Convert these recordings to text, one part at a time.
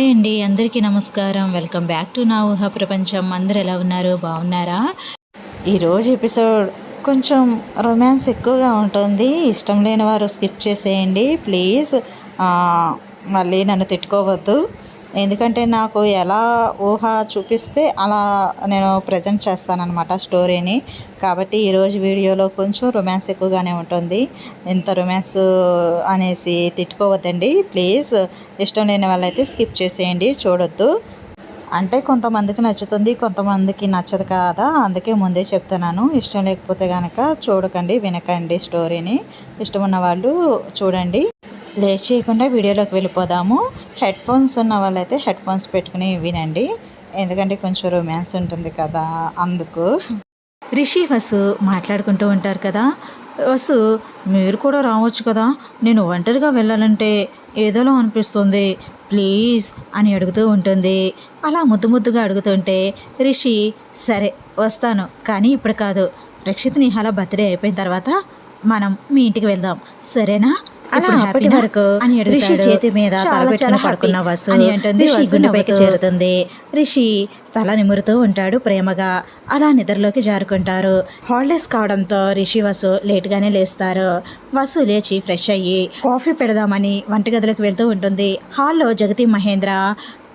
Hi అండి అందరికీ నమస్కారం. వెల్కమ్ బ్యాక్ టు నా ఊహ ప్రపంచం. అందరు ఎలా ఉన్నారు? బాగున్నారా? ఈరోజు ఎపిసోడ్ కొంచెం రొమాన్స్ ఎక్కువగా ఉంటుంది. ఇష్టం లేని వారు స్కిప్ చేసేయండి. ప్లీజ్ మళ్ళీ నన్ను తిట్టుకోవద్దు. ఎందుకంటే నాకు ఎలా ఊహ చూపిస్తే అలా నేను ప్రజెంట్ చేస్తానన్నమాట స్టోరీని కాబట్టి ఈరోజు వీడియోలో కొంచెం రొమాన్స్ ఎక్కువగానే ఉంటుంది. ఇంత రొమాన్స్ అనేసి తిట్టుకోవద్దండి. ప్లీజ్ ఇష్టం లేని వాళ్ళైతే స్కిప్ చేసేయండి చూడొద్దు. అంటే కొంతమందికి నచ్చుతుంది కొంతమందికి నచ్చదు కాదా. అందుకే ముందే చెప్తున్నాను. ఇష్టం లేకపోతే కనుక చూడకండి వినకండి స్టోరీని ఇష్టం ఉన్న వాళ్ళు చూడండి. లేట్ చేయకుండా వీడియోలోకి వెళ్ళిపోదాము. హెడ్ ఫోన్స్ ఉన్న వాళ్ళైతే హెడ్ ఫోన్స్ పెట్టుకుని వినండి. ఎందుకంటే కొంచెం రొమాన్స్ ఉంటుంది కదా అందుకు. రిషి వసు మాట్లాడుకుంటూ ఉంటారు కదా. వసు మీరు కూడా రావచ్చు కదా. నేను ఒంటరిగా వెళ్ళాలంటే ఏదోలో అనిపిస్తుంది. ప్లీజ్ అని అడుగుతూ ఉంటుంది. అలా ముద్దు ముద్దుగా అడుగుతుంటే రిషి సరే వస్తాను. కానీ ఇప్పుడు కాదు. రక్షిత్ నిహాల బర్త్డే అయిపోయిన తర్వాత మనం మీ ఇంటికి వెళ్దాం. సరేనా? అలా అప్పటి? వరకు. రిషి చేతి మీద పడుకున్న వసు వసు గుండెపైకి. చేరుతుంది రిషి తల నిమురుతూ ఉంటాడు ప్రేమగా అలా నిద్రలోకి జారుకుంటారు హాలిడేస్ కావడంతో రిషి వసు లేట్గానే లేస్తారు వసు లేచి ఫ్రెష్ అయ్యి కాఫీ పెడదామని వంటగదిలోకి వెళ్తూ ఉంటుంది హాల్లో జగతి మహేంద్ర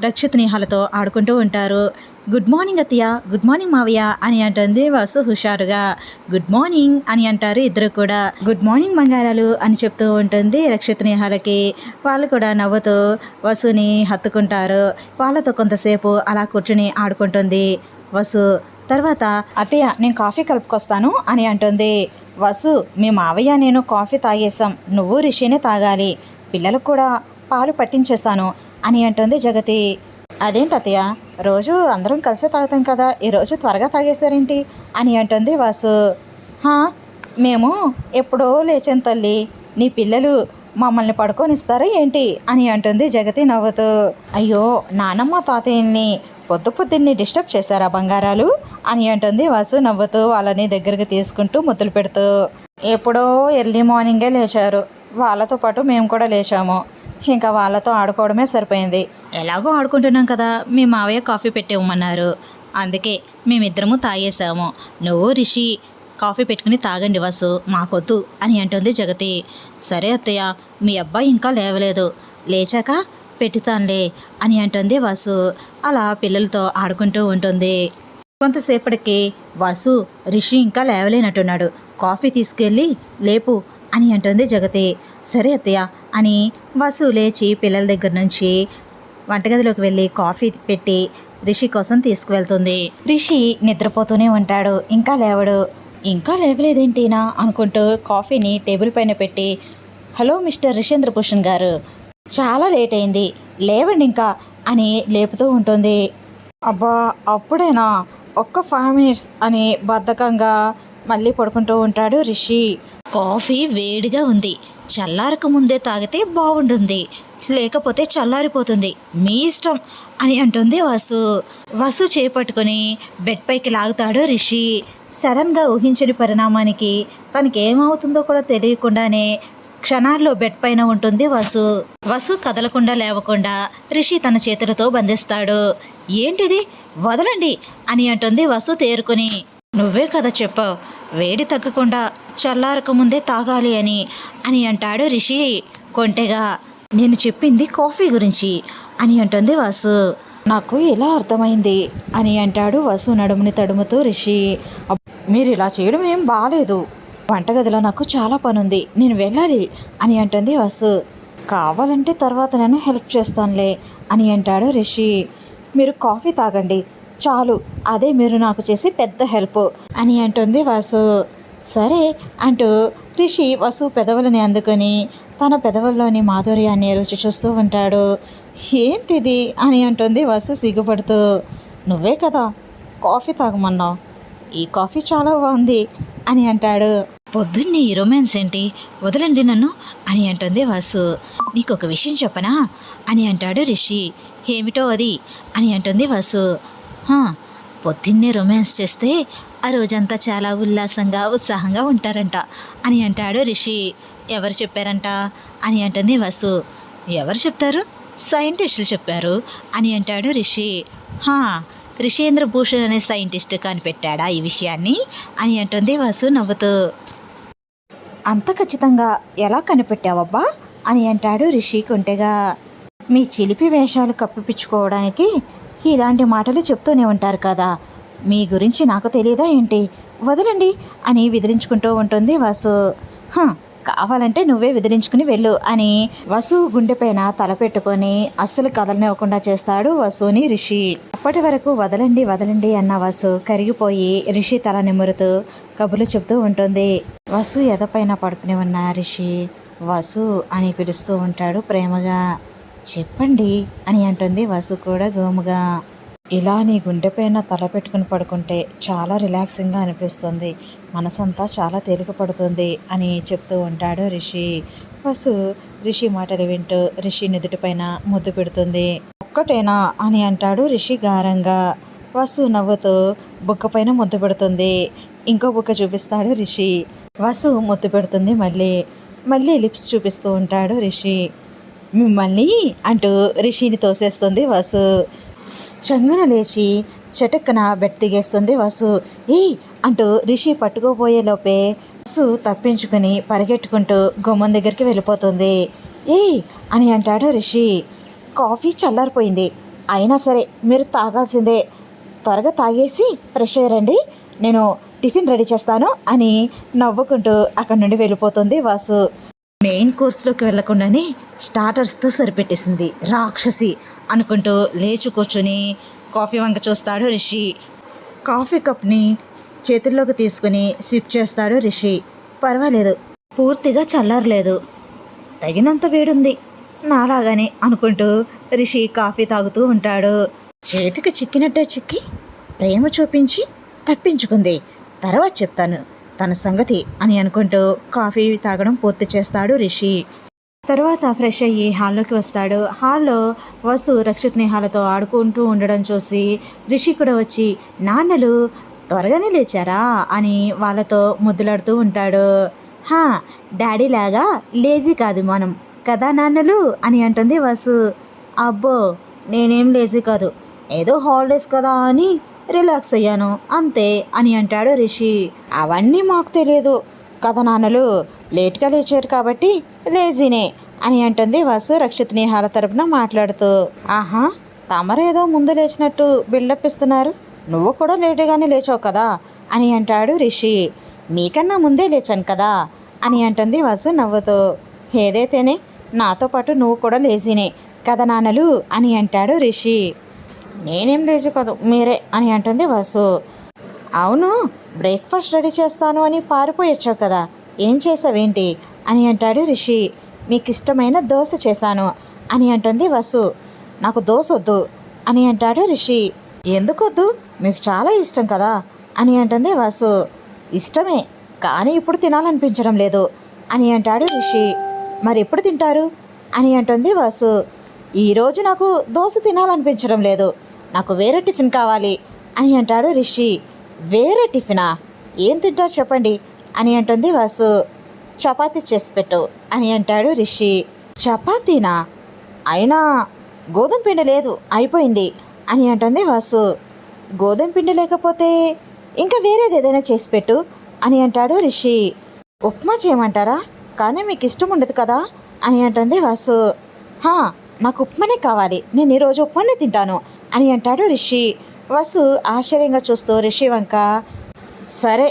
రక్షతనేహాలతో ఆడుకుంటూ ఉంటారు. గుడ్ మార్నింగ్ అత్తయ్య గుడ్ మార్నింగ్ మావయ్య అని అంటుంది వసు హుషారుగా. గుడ్ మార్నింగ్ అని అంటారు ఇద్దరు కూడా. గుడ్ మార్నింగ్ బంగారాలు అని చెప్తూ ఉంటుంది రక్షిత్ నిహాలకి వాళ్ళు కూడా నవ్వుతూ వసుని హత్తుకుంటారు. వాళ్ళతో కొంతసేపు అలా కూర్చుని ఆడుకుంటుంది వసు. తర్వాత అత్తయ్య నేను కాఫీ కలుపుకొస్తాను అని అంటుంది వసు. మీ మావయ్య నేను కాఫీ తాగేసాం నువ్వు రిషినే తాగాలి. పిల్లలకు కూడా పాలు పట్టించేశాను. అని అంటుంది జగతి. అదేంటి అత్తయ్య? రోజు అందరం కలిసే తాగుతాం కదా ఈరోజు త్వరగా తాగేశారేంటి? అని అంటుంది వాసు. హా మేము ఎప్పుడో లేచాం తల్లి. నీ పిల్లలు మమ్మల్ని పడుకొనిస్తారా ఏంటి? అని అంటుంది జగతి నవ్వుతూ. అయ్యో నానమ్మ తాతయ్యల్ని పొద్దు పొద్దున్నే డిస్టర్బ్ చేశారా బంగారాలు? అని అంటుంది వాసు నవ్వుతూ వాళ్ళని దగ్గరికి తీసుకుంటూ ముద్దులు పెడుతూ. ఎప్పుడో ఎర్లీ మార్నింగే లేచారు. వాళ్ళతో పాటు మేము కూడా లేచాము. ఇంకా వాళ్ళతో ఆడుకోవడమే సరిపోయింది. ఎలాగో ఆడుకుంటున్నాం కదా మీ మావయ్య కాఫీ పెట్టేవమన్నారు అందుకే మేమిద్దరము తాగేసాము నువ్వు రిషి కాఫీ పెట్టుకుని తాగండి వసు మాకొద్దు అని అంటుంది జగతి. సరే అత్తయ్య మీ అబ్బాయి ఇంకా లేవలేదు. లేచాక పెట్టుతానులే అని అంటుంది వసు. అలా పిల్లలతో ఆడుకుంటూ ఉంటుంది. కొంతసేపటికి వసు రిషి ఇంకా లేవలేనట్టున్నాడు. కాఫీ తీసుకెళ్ళి లేపు అని అంటుంది జగతి. సరే అత్తయ్య అని వసు లేచి పిల్లల దగ్గర నుంచి వంటగదిలోకి వెళ్ళి కాఫీ పెట్టి రిషి కోసం తీసుకువెళ్తుంది. రిషి నిద్రపోతూనే ఉంటాడు. ఇంకా లేవడు. ఇంకా లేవలేదేంటినా అనుకుంటూ కాఫీని టేబుల్ పైన పెట్టి హలో మిస్టర్ రిషేంద్ర భూషణ్ గారు చాలా లేట్ అయింది లేవండి ఇంకా అని లేపుతూ ఉంటుంది. అబ్బా అప్పుడేనా? ఒక్క ఫైవ్ మినిట్స్ అని బద్ధకంగా మళ్ళీ పడుకుంటూ ఉంటాడు రిషి. కాఫీ వేడిగా ఉంది. చల్లారక ముందే తాగితే బాగుంటుంది. లేకపోతే చల్లారిపోతుంది. మీ ఇష్టం అని అంటుంది వసు. వసు చేపట్టుకుని బెడ్ పైకి లాగుతాడు రిషి. సడన్గా ఊహించని పరిణామానికి తనకి ఏమవుతుందో కూడా తెలియకుండానే క్షణాల్లో బెడ్ పైన ఉంటుంది వసు. వసు కదలకుండా లేవకుండా రిషి తన చేతులతో బంధిస్తాడు. ఏంటిది? వదలండి అని అంటుంది వసు తేరుకుని. నువ్వే కదా చెప్పావు. వేడి తగ్గకుండా చల్లారక ముందే తాగాలి అని అని అంటాడు రిషి. కొంటెగా నేను చెప్పింది కాఫీ గురించి అని అంటుంది వాసు. నాకు ఎలా అర్థమైంది అని అంటాడు వసు నడుముని తడుముతూ రిషి. మీరు ఇలా చేయడం ఏం బాగాలేదు వంటగదిలో నాకు చాలా పని ఉంది నేను వెళ్ళాలి అని అంటుంది వసు. కావాలంటే తర్వాత నేను హెల్ప్ చేస్తానులే అని అంటాడు రిషి. మీరు కాఫీ తాగండి చాలు అదే మీరు నాకు చేసి పెద్ద హెల్ప్ అని అంటుంది వాసు. సరే అంటూ రిషి వసు పెదవులని అందుకొని తన పెదవుల్లోని మాధుర్యాన్ని రుచి చూస్తూ ఉంటాడు. ఏంటిది అని అంటుంది వసు సిగ్గుపడుతూ. నువ్వే కదా కాఫీ తాగమన్నావు. ఈ కాఫీ చాలా బాగుంది అని అంటాడు. పొద్దున్నే ఈ రొమాన్స్ ఏంటి? వదలండి నన్ను అని అంటుంది వాసు. నీకు ఒక విషయం చెప్పనా? అని అంటాడు రిషి. ఏమిటో అది అని అంటుంది వాసు. "హా, పొద్దున్నే రొమాన్స్ చేస్తే ఆ రోజంతా చాలా ఉల్లాసంగా ఉత్సాహంగా ఉంటారంట. అని అంటాడు రిషి. ఎవరు చెప్పారంట? అని అంటుంది వసు. ఎవరు చెప్తారు? సైంటిస్టులు చెప్పారు. అని అంటాడు రిషి. హా రిషేంద్ర భూషణ్ అనే సైంటిస్ట్ కనిపెట్టాడా ఈ విషయాన్ని? అని అంటుంది వాసు నవ్వుతూ. అంత ఖచ్చితంగా ఎలా కనిపెట్టావబ్బా? అని అంటాడు రిషి కొంటెగా. మీ చిలిపి వేషాలు కప్పిపించుకోవడానికి ఇలాంటి మాటలు చెప్తూనే ఉంటారు కదా. మీ గురించి నాకు తెలియదా ఏంటి? వదలండి అని విదిలించుకుంటూ ఉంటుంది వాసు. కావాలంటే నువ్వే విదిలించుకుని వెళ్ళు అని వసు గుండెపైన తల పెట్టుకొని అస్సలు కదలనివ్వకుండా చేస్తాడు వసుని రిషి. అప్పటి వరకు వదలండి వదలండి అన్న వసు కరిగిపోయి రిషి తల నిమురుతూ కబుర్లు చెబుతూ ఉంటుంది. వసు ఎదపైన పడుకుని ఉన్న రిషి వసు అని పిలుస్తూ ఉంటాడు ప్రేమగా. చెప్పండి అని అంటుంది వసు కూడా గోముగా ఇలా నీ గుండెపైన తల పెట్టుకుని పడుకుంటే చాలా రిలాక్సింగ్గా అనిపిస్తుంది. మనసంతా చాలా తేలిక పడుతుంది అని చెప్తూ ఉంటాడు రిషి. వసు రిషి మాటలు వింటూ రిషి నుదుటిపైన ముద్దు పెడుతుంది. ఒక్కటేనా అని అంటాడు రిషి గారంగా. వసు నవ్వుతూ బుక్కపైన ముద్దు పెడుతుంది. ఇంకో బుక్క చూపిస్తాడు రిషి. వసు ముద్దు పెడుతుంది మళ్ళీ. మళ్ళీ లిప్స్ చూపిస్తూ ఉంటాడు రిషి. మిమ్మల్ని అంటూ రిషిని తోసేస్తుంది వసు. చంగున లేచి చటక్కన బెడ్ దిగేస్తుంది వసు. ఏ అంటూ రిషి పట్టుకోబోయే లోపే వసు తప్పించుకుని పరిగెట్టుకుంటూ గుమ్మం దగ్గరికి వెళ్ళిపోతుంది. ఏ అని అంటాడు రిషి. కాఫీ చల్లారిపోయింది. అయినా సరే మీరు తాగాల్సిందే. త్వరగా తాగేసి ఫ్రెష్ అయ్యారండి నేను టిఫిన్ రెడీ చేస్తాను అని నవ్వుకుంటూ అక్కడి నుండి వెళ్ళిపోతుంది వాసు. మెయిన్ కోర్సులోకి వెళ్ళకుండానే స్టార్టర్స్తో సరిపెట్టేసింది రాక్షసి అనుకుంటూ లేచి కూర్చుని కాఫీ వంక చూస్తాడు రిషి. కాఫీ కప్ని చేతుల్లోకి తీసుకుని సిప్ చేస్తాడు రిషి. పర్వాలేదు పూర్తిగా చల్లారలేదు. తగినంత వేడుంది. నాలాగానే అనుకుంటూ రిషి కాఫీ తాగుతూ ఉంటాడు. చేతికి చిక్కినట్టే చిక్కి ప్రేమ చూపించి తప్పించుకుంది. తర్వాత చెప్తాను. తన సంగతి అని అనుకుంటూ కాఫీ తాగడం పూర్తి చేస్తాడు రిషి. తర్వాత ఫ్రెష్ అయ్యి హాల్లోకి వస్తాడు. హాల్లో వసు రక్షిత్ నేహాలతో ఆడుకుంటూ ఉండడం చూసి రిషి కూడా వచ్చి నాన్నలు త్వరగానే లేచారా? అని వాళ్ళతో ముద్దులాడుతూ ఉంటాడు. హా డాడీ లాగా లేజీ కాదు మనం కదా నాన్నలు? అని అంటుంది వసు. అబ్బో నేనేం లేజీ కాదు ఏదో హాలిడేస్ కదా అని రిలాక్స్ అయ్యాను. అంతే అని అంటాడు రిషి. అవన్నీ మాకు తెలియదు కథ నాన్నలు? లేట్గా లేచారు కాబట్టి లేజీనే అని అంటుంది వసు రక్షిత్ నేహాల తరపున మాట్లాడుతూ. ఆహా తమరేదో ముందు లేచినట్టు బిల్డప్ ఇస్తున్నారు నువ్వు కూడా లేటుగానే లేచావు కదా అని అంటాడు రిషి. మీకన్నా ముందే లేచాను కదా అని అంటుంది వసు నవ్వుతూ. ఏదైతేనే నాతో పాటు నువ్వు కూడా లేజీనే కథనాన్నలు నాన్నలు? అని అంటాడు రిషి. నేనేం లేచి కాదు మీరే అని అంటుంది వసు. అవును బ్రేక్ఫాస్ట్ రెడీ చేస్తాను అని పారిపోయొచ్చావు కదా ఏం చేసావేంటి? అని అంటాడు రిషి. మీకు ఇష్టమైన దోశ చేశాను అని అంటుంది వసు. నాకు దోశ వద్దు అని అంటాడు రిషి. ఎందుకొద్దు? మీకు చాలా ఇష్టం కదా అని అంటుంది వసు. ఇష్టమే కానీ ఇప్పుడు తినాలనిపించడం లేదు అని అంటాడు రిషి. మరి ఎప్పుడు తింటారు? అని అంటుంది వసు. ఈరోజు నాకు దోశ తినాలనిపించడం లేదు నాకు వేరే టిఫిన్ కావాలి అని అంటాడు రిషి. వేరే టిఫినా? ఏం తింటారు చెప్పండి అని అంటుంది వాసు. చపాతీ చేసి పెట్టు అని అంటాడు రిషి. చపాతీనా? అయినా గోధుమ పిండి లేదు అయిపోయింది అని అంటుంది వాసు. గోధుమ పిండి లేకపోతే ఇంకా వేరేది ఏదైనా చేసి పెట్టు అని అంటాడు రిషి. ఉప్మా చేయమంటారా? కానీ మీకు ఇష్టం ఉండదు కదా అని అంటుంది వాసు. హా నాకు ఉప్మానే కావాలి. నేను ఈరోజు ఉప్మానే తింటాను అని అంటాడు రిషి. వసు ఆశ్చర్యంగా చూస్తూ రిషి వంక సరే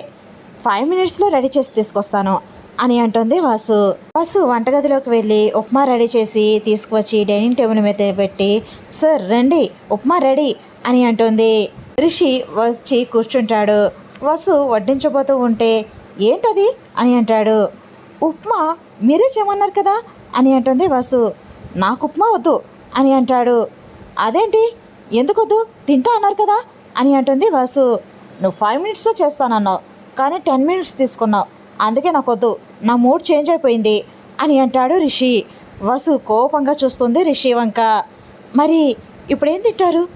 ఫైవ్ మినిట్స్లో రెడీ చేసి తీసుకొస్తాను అని అంటుంది వాసు. వాసు వంటగదిలోకి వెళ్ళి ఉప్మా రెడీ చేసి తీసుకువచ్చి డైనింగ్ టేబుల్ మీద పెట్టి సార్ రండి ఉప్మా రెడీ అని అంటుంది. రిషి వచ్చి కూర్చుంటాడు. వసు వడ్డించబోతూ ఉంటే ఏంటది? అని అంటాడు. ఉప్మా మీరే చేయమన్నారు కదా అని అంటుంది వసు. నాకు ఉప్మా వద్దు అని అంటాడు. అదేంటి? ఎందుకొద్దు? తింటా అన్నారు కదా? అని అంటుంది వాసు. నువ్వు ఫైవ్ మినిట్స్లో చేస్తానన్నావు కానీ టెన్ మినిట్స్ తీసుకున్నావు. అందుకే నాకు వద్దు నా మూడ్ చేంజ్ అయిపోయింది అని అంటాడు రిషి. వసు కోపంగా చూస్తుంది రిషి వంక. మరి ఇప్పుడేం తింటారు?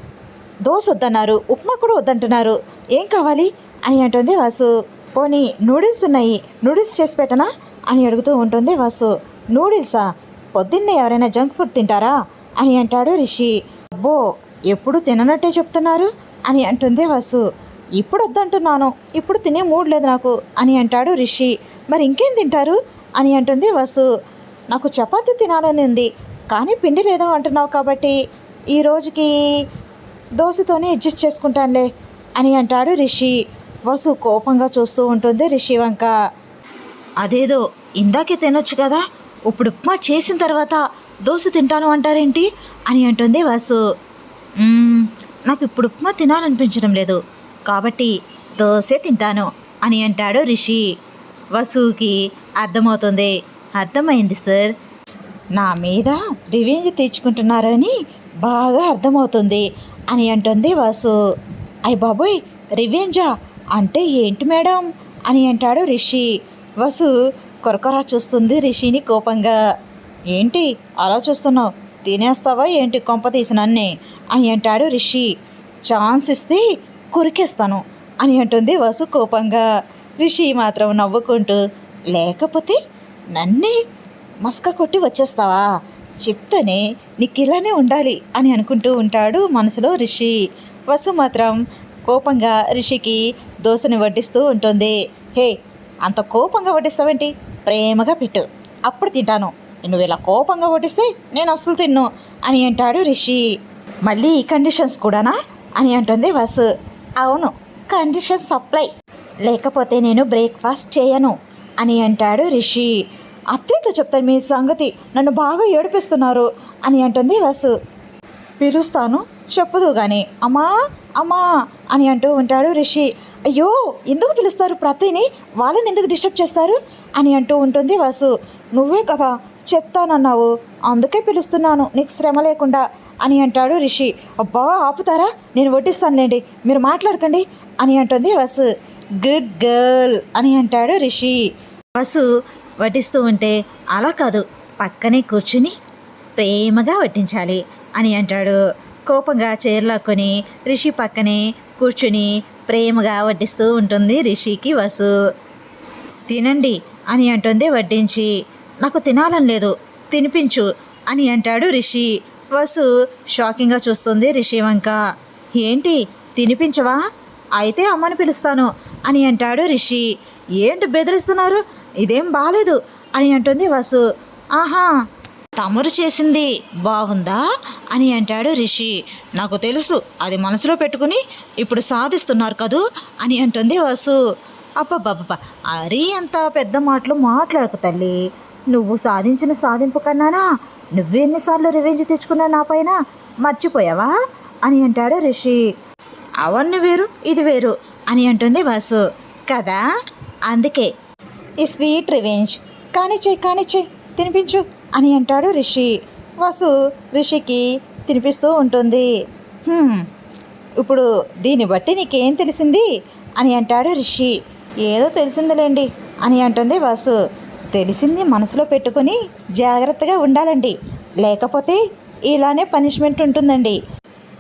దోశ వద్దన్నారు ఉప్మా కూడా వద్దంటున్నారు. ఏం కావాలి? అని అంటుంది వాసు. పోనీ నూడిల్స్ ఉన్నాయి నూడిల్స్ చేసి పెట్టనా? అని అడుగుతూ ఉంటుంది వాసు. నూడిల్సా? పొద్దున్నే ఎవరైనా జంక్ ఫుడ్ తింటారా? అని అంటాడు రిషి. అబ్బో ఎప్పుడు తిననట్టే చెప్తున్నారు? అని అంటుంది వసు. ఇప్పుడు వద్దంటున్నాను ఇప్పుడు తినే మూడ్ లేదు నాకు అని అంటాడు రిషి. మరి ఇంకేం తింటారు? అని అంటుంది వసు. నాకు చపాతీ తినాలని ఉంది కానీ పిండి లేదు అంటున్నావు కాబట్టి ఈ రోజుకి దోశతోనే అడ్జస్ట్ చేసుకుంటానులే అని అంటాడు రిషి. వసు కోపంగా చూస్తూ ఉంటుంది రిషి వంక. అదేదో ఇందాకే తినొచ్చు కదా ఇప్పుడు ఉప్మా చేసిన తర్వాత దోశ తింటాను అంటారేంటి? అని అంటుంది వాసు. నాకు ఇప్పుడు ఉప్మా తినాలనిపించడం లేదు. కాబట్టి దోశ తింటాను అని అంటాడు రిషి. వసుకి అర్థమవుతుంది. అర్థమైంది సార్. నా మీద రివెంజ్ తీర్చుకుంటున్నారని బాగా అర్థమవుతుంది అని అంటుంది వాసు. అయ్య బాబోయ్ రివెంజా? అంటే ఏంటి మేడం? అని అంటాడు రిషి. వసు కొరకొరా చూస్తుంది రిషిని కోపంగా. ఏంటి అలా చూస్తున్నావు? తినేస్తావా ఏంటి కొంప తీసినన్నీ? అని అంటాడు రిషి. ఛాన్స్ ఇస్తే కొరికేస్తాను అని అంటుంది వసు కోపంగా. రిషి మాత్రం నవ్వుకుంటూ లేకపోతే నన్నే మస్క కొట్టి వచ్చేస్తావా? చెప్తేనే నీకు ఇలానే ఉండాలి అని అనుకుంటూ ఉంటాడు మనసులో రిషి. వసు మాత్రం కోపంగా రిషికి దోశని వడ్డిస్తూ ఉంటుంది. హే అంత కోపంగా వడ్డిస్తావేంటి? ప్రేమగా పెట్టు. అప్పుడు తింటాను. నువ్వు ఇలా కోపంగా వడ్డిస్తే నేను అస్సలు తిన్ను అని అంటాడు రిషి. మళ్ళీ ఈ కండిషన్స్ కూడానా? అని అంటుంది వసు. అవును కండిషన్ సప్లై లేకపోతే నేను బ్రేక్ఫాస్ట్ చేయను అని అంటాడు రిషి. అత్తయ్యతో చెప్తాను మీ సంగతి నన్ను బాగా ఏడిపిస్తున్నారు అని అంటుంది వసు. పిలుస్తాను చెప్పదు కానీ అమ్మా అమ్మా అని అంటూ ఉంటాడు రిషి. అయ్యో ఎందుకు పిలుస్తారు ప్రతిని? వాళ్ళని ఎందుకు డిస్టర్బ్ చేస్తారు? అని అంటూ ఉంటుంది వసు. నువ్వే కదా చెప్తానన్నావు. అందుకే పిలుస్తున్నాను నీకు శ్రమ లేకుండా అని అంటాడు రిషి. అబ్బా ఆపుతారా? నేను వడ్డిస్తానులేండి. మీరు మాట్లాడకండి అని అంటుంది వసు. గుడ్ గర్ల్ అని అంటాడు రిషి. వసు వడ్డిస్తూ ఉంటే అలా కాదు. పక్కనే కూర్చుని ప్రేమగా వడ్డించాలి అని అంటాడు. కోపంగా చేర్లాక్కొని రిషి పక్కనే కూర్చుని ప్రేమగా వడ్డిస్తూ ఉంటుంది రిషికి వసు. తినండి అని అంటుంది వడ్డించి. నాకు తినాలని లేదు. తినిపించు అని అంటాడు రిషి. వసు షాకింగ్గా చూస్తుంది రిషి వంక ఏంటి తినిపించవా? అయితే అమ్మని పిలుస్తాను అని అంటాడు రిషి. ఏంటి బెదిరిస్తున్నారు? ఇదేం బాలేదు అని అంటుంది వసు. ఆహా తమరు చేసింది బాగుందా అని అంటాడు రిషి. నాకు తెలుసు అది మనసులో పెట్టుకుని ఇప్పుడు సాధిస్తున్నారు కదూ? అని అంటుంది వసు. అబ్బబ్బబ్బ అరీ అంత పెద్ద మాటలు మాట్లాడకు తల్లి. నువ్వు సాధించిన సాధింపు కన్నానా? నువ్వెన్నిసార్లు రివెంజ్ తెచ్చుకున్నా నా పైన? మర్చిపోయావా? అని అంటాడు రిషి. అవన్నీ వేరు ఇది వేరు అని అంటుంది వాసు. కదా? అందుకే. ఈ స్వీట్ రివెంజ్. కానిచ్చే కానిచ్చే తినిపించు అని అంటాడు రిషి. వాసు రిషికి తినిపిస్తూ ఉంటుంది. ఇప్పుడు దీన్ని బట్టి నీకేం తెలిసింది? అని అంటాడు రిషి. ఏదో తెలిసిందిలేండి అని అంటుంది వాసు. తెలిసింది మనసులో పెట్టుకొని జాగ్రత్తగా ఉండాలండి. లేకపోతే ఇలానే పనిష్మెంట్ ఉంటుందండి.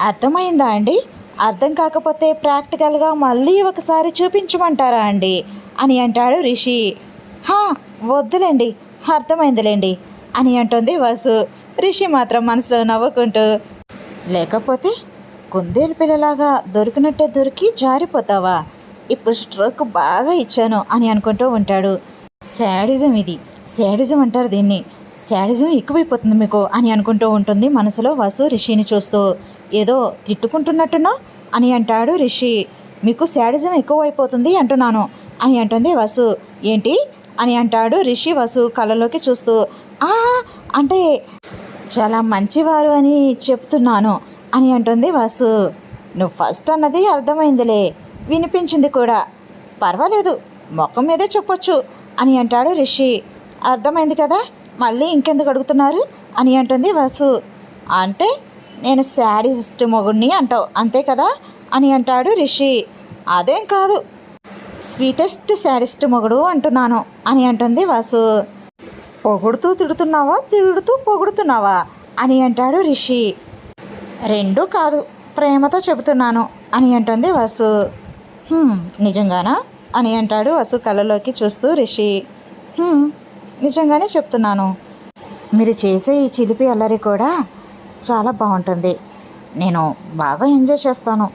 అర్థమైందా అండి? అర్థం కాకపోతే ప్రాక్టికల్గా మళ్ళీ ఒకసారి చూపించమంటారా అండి? అని అంటాడు రిషి. హా వద్దులేండి అర్థమైందిలేండి అని అంటుంది వసు. రిషి మాత్రం మనసులో నవ్వుకుంటూ లేకపోతే కుందేలు పిల్లలాగా దొరికినట్టే దొరికి జారిపోతావా? ఇప్పుడు స్ట్రోక్ బాగా ఇచ్చాను అని అనుకుంటూ ఉంటాడు. శాడిజం ఇది. శాడిజం అంటారు దీన్ని. శాడిజం ఎక్కువైపోతుంది మీకు అని అనుకుంటూ ఉంటుంది మనసులో వసు రిషిని చూస్తూ. ఏదో తిట్టుకుంటున్నట్టున్నా అని అంటాడు రిషి. మీకు శాడిజం ఎక్కువైపోతుంది అంటున్నాను అని అంటుంది వసు. ఏంటి? అని అంటాడు రిషి వసు కళ్ళలోకి చూస్తూ. ఆ అంటే చాలా మంచివారు అని చెప్తున్నాను అని అంటుంది వసు. నువ్వు ఫస్ట్ అన్నది అర్థమైందిలే. వినిపించింది కూడా. పర్వాలేదు. ముఖం మీదే చెప్పొచ్చు. అని అంటాడు రిషి. అర్థమైంది కదా? మళ్ళీ ఇంకెందుకు అడుగుతున్నారు? అని అంటుంది వాసు. అంటే నేను శాడిస్ట్ మొగుడిని అంటావు అంతే కదా? అని అంటాడు రిషి. అదేం కాదు. స్వీటెస్ట్ శాడిస్ట్ మొగుడు అంటున్నాను అని అంటుంది వాసు. పొగుడుతూ తిడుతున్నావా? తిడుతూ పొగుడుతున్నావా? అని అంటాడు రిషి. రెండూ కాదు ప్రేమతో చెబుతున్నాను అని అంటుంది వసు. నిజంగానా? అని అంటాడు వసు కళ్ళలోకి చూస్తూ రిషి. నిజంగానే చెప్తున్నాను. మీరు చేసే ఈ చిలిపి అల్లరి కూడా చాలా బాగుంటుంది. నేను బాగా ఎంజాయ్ చేస్తాను.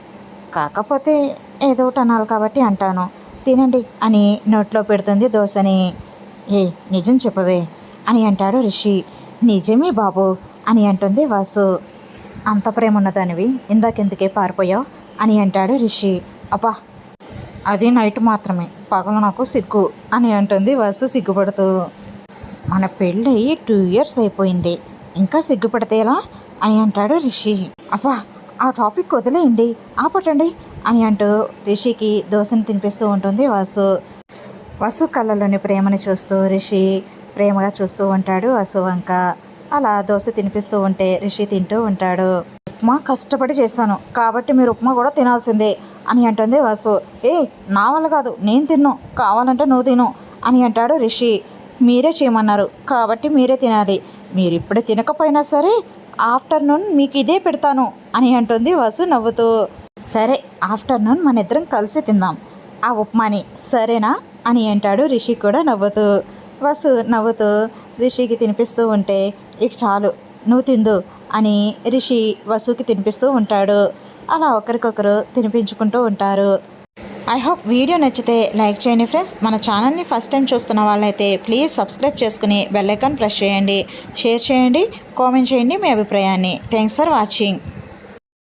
కాకపోతే ఏదో ఒకటి అనాలి కాబట్టి అంటాను. తినండి అని నోట్లో పెడుతుంది దోశని ఏ నిజం చెప్పవే అని అంటాడు రిషి. నిజమే బాబు అని అంటుంది వాసు. అంత ప్రేమ ఉన్నదానివి. ఇందాకెందుకే పారిపోయావు? అని అంటాడు రిషి. అబ్బా అది నైట్ మాత్రమే. పగలు నాకు సిగ్గు అని అంటుంది వాసు సిగ్గుపడుతూ. మన పెళ్ళయి టూ ఇయర్స్ అయిపోయింది. ఇంకా సిగ్గుపడితే ఎలా? అని అంటాడు రిషి. అబ్బా ఆ టాపిక్ వదిలేయండి. ఆపటండి అని అంటూ రిషికి దోశని తినిపిస్తూ ఉంటుంది వాసు. వసు కళ్ళలోని ప్రేమని చూస్తూ రిషి ప్రేమగా చూస్తూ ఉంటాడు వసు వంక. అలా దోశ తినిపిస్తూ ఉంటే రిషి తింటూ ఉంటాడు. ఉప్మా కష్టపడి చేశాను. కాబట్టి మీరు ఉప్మా కూడా తినాల్సిందే అని అంటుంది వసు. ఏ నా వల్ల కాదు నేను తిన్ను కావాలంటే నువ్వు తిను అని అంటాడు రిషి. మీరే చేయమన్నారు కాబట్టి మీరే తినాలి. మీరు ఇప్పుడు తినకపోయినా సరే ఆఫ్టర్నూన్ మీకు ఇదే పెడతాను అని అంటుంది వసు నవ్వుతూ. సరే ఆఫ్టర్నూన్ మన ఇద్దరం కలిసి తిందాం. ఆ ఉప్మాని సరేనా అని అంటాడు రిషి కూడా నవ్వుతూ. వసు నవ్వుతూ రిషికి తినిపిస్తూ ఉంటే ఇక చాలు నువ్వు తిందు అని రిషి వసుకి తినిపిస్తూ ఉంటాడు. అలా ఒకరికొకరు తినిపించుకుంటూ ఉంటారు. ఐ హోప్ వీడియో నచ్చితే లైక్ చేయండి ఫ్రెండ్స్. మన ఛానల్ని ఫస్ట్ టైం చూస్తున్న వాళ్ళైతే ప్లీజ్ సబ్స్క్రైబ్ చేసుకుని బెల్లైకాన్ ప్రెస్ చేయండి. షేర్ చేయండి కామెంట్ చేయండి మీ అభిప్రాయాన్ని. Thanks for watching